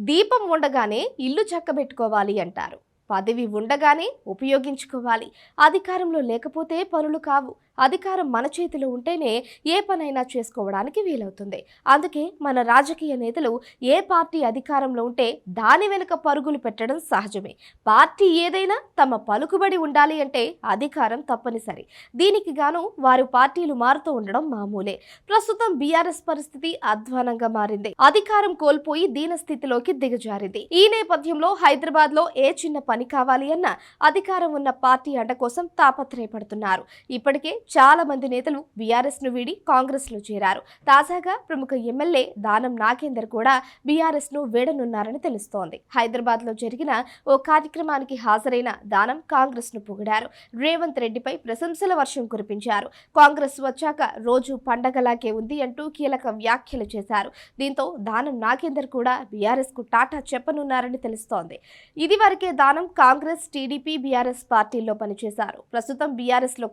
దీపం ఉండగానే ఇల్లు చక్కబెట్టుకోవాలి అంటారు. పదవి ఉండగానే ఉపయోగించుకోవాలి. అధికారంలో లేకపోతే పనులు కావు. అధికారం మన చేతిలో ఉంటేనే ఏ పనైనా చేసుకోవడానికి వీలవుతుంది. అందుకే మన రాజకీయ నేతలు ఏ పార్టీ అధికారంలో ఉంటే దాని వెనుక పరుగులు పెట్టడం సహజమే. పార్టీ ఏదైనా తమ పలుకుబడి ఉండాలి అంటే అధికారం తప్పనిసరి. దీనికి గాను వారు పార్టీలు మారుతూ ఉండడం మామూలే. ప్రస్తుతం బీఆర్ఎస్ పరిస్థితి అధ్వానంగా మారింది. అధికారం కోల్పోయి దీన స్థితిలోకి దిగజారింది. ఈ నేపథ్యంలో హైదరాబాద్లో ఏ చిన్న పని కావాలి అన్న అధికారం ఉన్న పార్టీ అండ కోసం తాపత్రయపడుతున్నారు. ఇప్పటికే చాలా మంది నేతలు బీఆర్ఎస్ను వీడి కాంగ్రెస్లో చేరారు. తాజాగా ప్రముఖ ఎమ్మెల్యే దానం నాగేందర్ కూడా బీఆర్ఎస్ను వీడనున్నారని తెలుస్తోంది. హైదరాబాద్లో జరిగిన ఓ కార్యక్రమానికి హాజరైన దానం కాంగ్రెస్ను పొగిడారు. రేవంత్ రెడ్డిపై ప్రశంసల వర్షం కురిపించారు. కాంగ్రెస్ వచ్చాక రోజు పండగలాగే ఉంది అంటూ కీలక వ్యాఖ్యలు చేశారు. దీంతో దానం నాగేందర్ కూడా బీఆర్ఎస్కు టాటా చెప్పనున్నారని తెలుస్తోంది. ఇది వరకే దానం కాంగ్రెస్ టీడీపీ బీఆర్ఎస్ పార్టీల్లో పనిచేశారు. ప్రస్తుతం బీఆర్ఎస్లో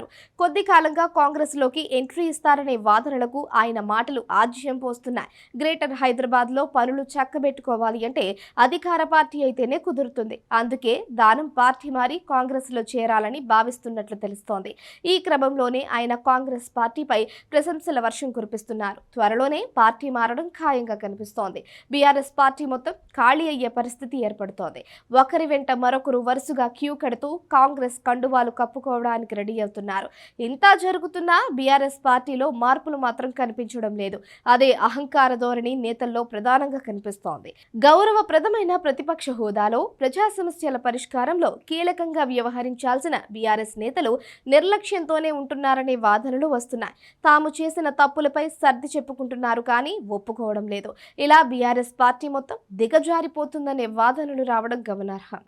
కొనసాగుతున్నారు కొద్ది కాలంగా కాంగ్రెస్లోకి ఎంట్రీ ఇస్తారనే వాదనలకు ఆయన మాటలు ఆజ్యం పోస్తున్నాయి. గ్రేటర్ హైదరాబాద్లో పనులు చక్కబెట్టుకోవాలి అంటే అధికార పార్టీ అయితేనే కుదురుతుంది. అందుకే దానం పార్టీ మారి కాంగ్రెస్లో చేరాలని భావిస్తున్నట్లు తెలుస్తోంది. ఈ క్రమంలోనే ఆయన కాంగ్రెస్ పార్టీపై ప్రశంసల వర్షం కురిపిస్తున్నారు. త్వరలోనే పార్టీ మారడం ఖాయంగా కనిపిస్తోంది. బీఆర్ఎస్ పార్టీ మొత్తం ఖాళీ అయ్యే పరిస్థితి ఏర్పడుతోంది. ఒకరి వెంట మరొకరు వరుసగా క్యూ కడుతూ కాంగ్రెస్ కండువాలు కప్పుకోవడానికి రెడీ అవుతున్నారు. ఇంత జరుగుతున్నా బీఆర్ఎస్ పార్టీలో మార్పులు మాత్రం కనిపించడం లేదు. అదే అహంకార ధోరణి నేతల్లో ప్రధానంగా కనిపిస్తోంది. గౌరవప్రదమైన ప్రతిపక్ష హోదాలో ప్రజా సమస్యల పరిష్కారంలో కీలకంగా వ్యవహరించాల్సిన బీఆర్ఎస్ నేతలు నిర్లక్ష్యంతోనే ఉంటున్నారనే వాదనలు వస్తున్నాయి. తాము చేసిన తప్పులపై సర్ది చెప్పుకుంటున్నారు కానీ ఒప్పుకోవడం లేదు. ఇలా బీఆర్ఎస్ పార్టీ మొత్తం దిగజారిపోతుందనే వాదనలు రావడం గమనార్హం.